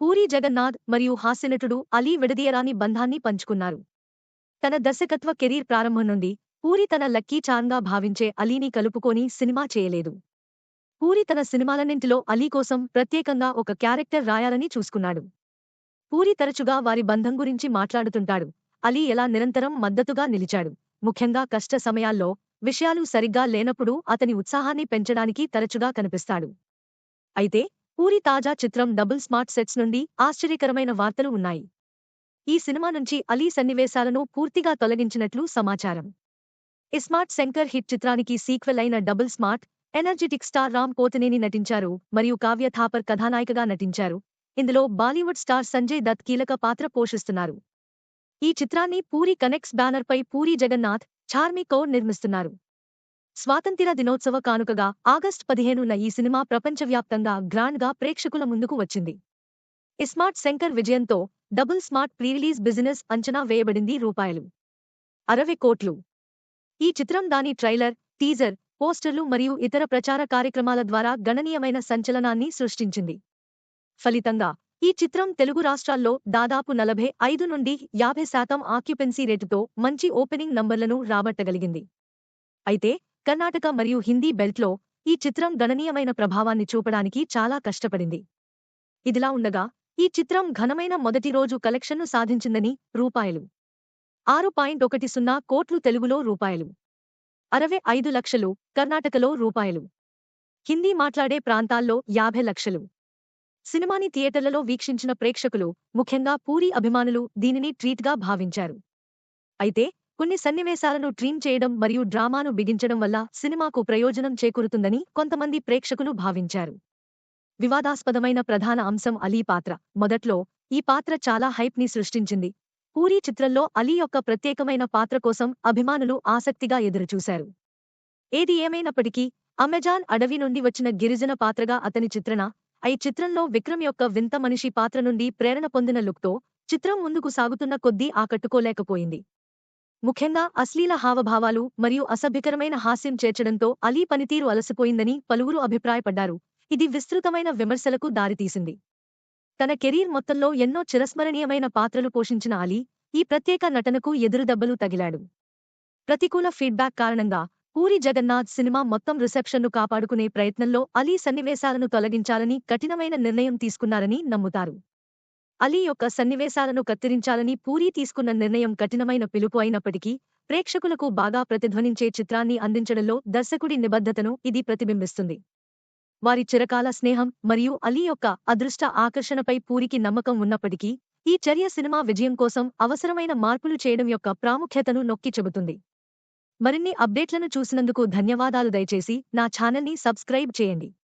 పూరి జగన్నాథ్ మరియు హాస్యనటుడు అలీ విడదీయరాని బంధాన్ని పంచుకున్నారు. తన దర్శకత్వ కెరీర్ ప్రారంభం నుండి పూరి తన లక్కీ చాన్గా భావించే అలీని కలుపుకొని సినిమా చేయలేదు. పూరి తన సినిమాలన్నింటిలో అలీ కోసం ప్రత్యేకంగా ఒక క్యారెక్టర్ రాయాలని చూసుకున్నాడు. పూరి తరచుగా వారి బంధం గురించి మాట్లాడుతుంటాడు. అలీ ఎలా నిరంతరం మద్దతుగా నిలిచాడు. ముఖ్యంగా కష్ట సమయాల్లో విషయాలు సరిగ్గా లేనప్పుడు అతని ఉత్సాహాన్ని పెంచడానికి తరచుగా కనిపిస్తాడు. అయితే పూరి తాజా చిత్రం డబుల్ స్మార్ట్ సెట్స్ నుండి ఆశ్చర్యకరమైన వార్తలు ఉన్నాయి. ఈ సినిమా నుంచి అలీ సన్నివేశాలను పూర్తిగా తొలగించినట్లు సమాచారం. ఇస్మార్ట్ శంకర్ హిట్ చిత్రానికి సీక్వెల్ అయిన double smart energetic star Ram కోతనేని నటించారు మరియు కావ్య థాపర్ కథానాయికగా నటించారు. ఇందులో బాలీవుడ్ స్టార్ సంజయ్ దత్ కీలక పాత్ర పోషిస్తున్నారు. ఈ చిత్రాన్ని పూరి కనెక్స్ బ్యానర్పై పూరి జగన్నాథ్ చార్మి కౌర్ నిర్మిస్తున్నారు. స్వాతంత్ర దినోత్సవ కానుకగా ఆగస్టు పదిహేనున ఈ సినిమా ప్రపంచవ్యాప్తంగా గ్రాండ్గా ప్రేక్షకుల ముందుకు వచ్చింది. ఇస్మార్ట్ శంకర్ విజయంతో డబుల్ స్మార్ట్ ప్రీరిలీజ్ బిజినెస్ అంచనా వేయబడింది రూపాయలు. అరవై కోట్లు. ఈ చిత్రం దాని ట్రైలర్ టీజర్ పోస్టర్లు మరియు ఇతర ప్రచార కార్యక్రమాల ద్వారా గణనీయమైన సంచలనాన్ని సృష్టించింది. ఫలితంగా ఈ చిత్రం తెలుగు రాష్ట్రాల్లో దాదాపు నలభై ఐదు నుండి యాభై శాతం ఆక్యుపెన్సీ రేటుతో మంచి ఓపెనింగ్ నంబర్లను రాబట్టగలిగింది. అయితే కర్ణాటక మరియు హిందీ బెల్ట్లో ఈ చిత్రం గణనీయమైన ప్రభావాన్ని చూపడానికి చాలా కష్టపడింది. ఇదిలా ఉండగా ఈ చిత్రం ఘనమైన మొదటి రోజు కలెక్షన్ను సాధించిందని రూపాయలు ఆరు పాయింట్ ఒకటి సున్నా కోట్లు తెలుగులో రూపాయలు అరవై ఐదు లక్షలు కర్ణాటకలో రూపాయలు హిందీ మాట్లాడే ప్రాంతాల్లో యాభై లక్షలు సినిమాని థియేటర్లలో వీక్షించిన ప్రేక్షకులు ముఖ్యంగా పూరి అభిమానులు దీనిని ట్రీట్గా భావించారు. అయితే కొన్ని సన్నివేశాలను ట్రీమ్ చేయడం మరియు డ్రామాను బిగించడం వల్ల సినిమాకు ప్రయోజనం చేకూరుతుందని కొంతమంది ప్రేక్షకులు భావించారు. వివాదాస్పదమైన ప్రధాన అంశం అలీ పాత్ర. మొదట్లో ఈ పాత్ర చాలా హైప్ని సృష్టించింది. పూరి చిత్రంలో అలీ యొక్క ప్రత్యేకమైన పాత్ర కోసం అభిమానులు ఆసక్తిగా ఎదురుచూశారు. ఏది ఏమైనప్పటికీ అమెజాన్ అడవి నుండి వచ్చిన గిరిజన పాత్రగా అతని చిత్రణ ఈ చిత్రంలో విక్రమ్ యొక్క వింత మనిషి పాత్ర నుండి ప్రేరణ పొందిన లుక్తో చిత్రం ముందుకు సాగుతున్న కొద్దీ ఆకట్టుకోలేకపోయింది. ముఖ్యంగా అశ్లీల హావభావాలు మరియు అసభ్యకరమైన హాస్యం చేర్చడంతో అలీ పనితీరు అలసిపోయిందని పలువురు అభిప్రాయపడ్డారు. ఇది విస్తృతమైన విమర్శలకు దారితీసింది. తన కెరీర్ మొత్తంలో ఎన్నో చిరస్మరణీయమైన పాత్రలు పోషించిన అలీ ఈ ప్రత్యేక నటనకు ఎదురుదెబ్బలు తగిలాడు. ప్రతికూల ఫీడ్బ్యాక్ కారణంగా పూరి జగన్నాథ్ సినిమా మొత్తం రిసెప్షన్ను కాపాడుకునే ప్రయత్నంలో అలీ సన్నివేశాలను తొలగించాలని కఠినమైన నిర్ణయం తీసుకున్నారని నమ్ముతారు. అలీ యొక్క సన్నివేశాలను కత్తిరించాలని పూరి తీసుకున్న నిర్ణయం కఠినమైన పిలుపు అయినప్పటికీ ప్రేక్షకులకు బాగా ప్రతిధ్వనించే చిత్రాన్ని అందించడంలో దర్శకుడి నిబద్ధతను ఇది ప్రతిబింబిస్తుంది. వారి చిరకాల స్నేహం మరియు అలీ యొక్క అదృష్ట ఆకర్షణపై పూరికి నమ్మకం ఉన్నప్పటికీ ఈ చర్య సినిమా విజయం కోసం అవసరమైన మార్పులు చేయడం యొక్క ప్రాముఖ్యతను నొక్కి చెబుతుంది. మరిన్ని అప్డేట్లను చూసినందుకు ధన్యవాదాలు దయచేసి నా ఛానల్ని సబ్స్క్రైబ్ చేయండి.